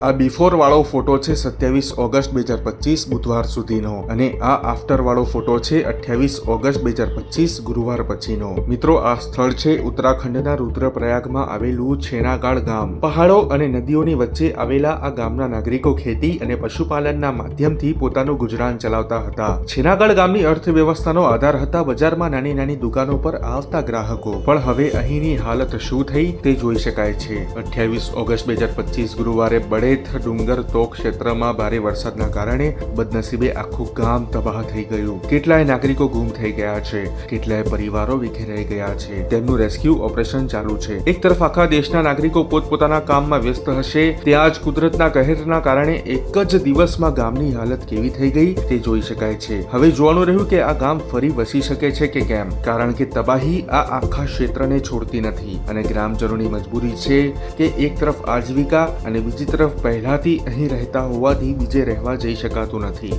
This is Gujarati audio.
આ બિફોર વાળો ફોટો છે સત્યાવીસ ઓગસ્ટ બે હજાર પચીસ બુધવાર સુધીનો. અને આ આફ્ટર વાળો ફોટો છે અઠ્યાવીસ ઓગસ્ટ બે હજાર પચીસ ગુરુવાર પછીનો. મિત્રો, આ સ્થળ છે ઉત્તરાખંડના રુદ્રપ્રયાગમાં આવેલું છેણાગાળ ગામ. પહાડો અને નદીઓની વચ્ચે આવેલા આ ગામના નાગરિકો ખેતી અને પશુપાલનના માધ્યમથી પોતાનું ગુજરાન ચલાવતા હતા. છેનાગઢ ગામની અર્થવ્યવસ્થાનો આધાર હતા બજારમાં નાની નાની દુકાનો પર આવતા ગ્રાહકો. પણ હવે અહીંની હાલત શું થઈ તે જોઈ શકાય છે. અઠ્યાવીસ ઓગસ્ટ બે હજાર પચીસ ગુરુવારે બળેથ ડુંગર તોક ક્ષેત્રમાં ભારે વરસાદના કારણે બદનસીબે આખું ગામ તબાહ થઈ ગયું. કેટલાય નાગરિકો ગુમ થઈ ગયા છે. કેટલાય પરિવારો વિખેરાઈ ગયા છે. તેમનું રેસ્ક્યુ ઓપરેશન ચાલુ છે. એક તરફ આખા દેશના નાગરિકો પોતપોતાના કામમાં વ્યસ્ત હશે, ત્યાં જ કુદરતના કહેરના કારણે એક જ દિવસમાં ગામની હાલત કેવી થઈ ગઈ તે જોઈ શકાય છે. હવે જોવાનું રહ્યું કે આ ગામ ફરી વસી શકે છે કે કેમ? કારણ કે તબાહી આ આખા ક્ષેત્રને છોડતી નથી અને ગ્રામજનોની મજબૂરી છે કે એક તરફ આજીવિકા અને બીજી તરફ પહેલાથી અહીં રહેતા હોવાથી બીજે રહેવા જઈ શકાતું નથી.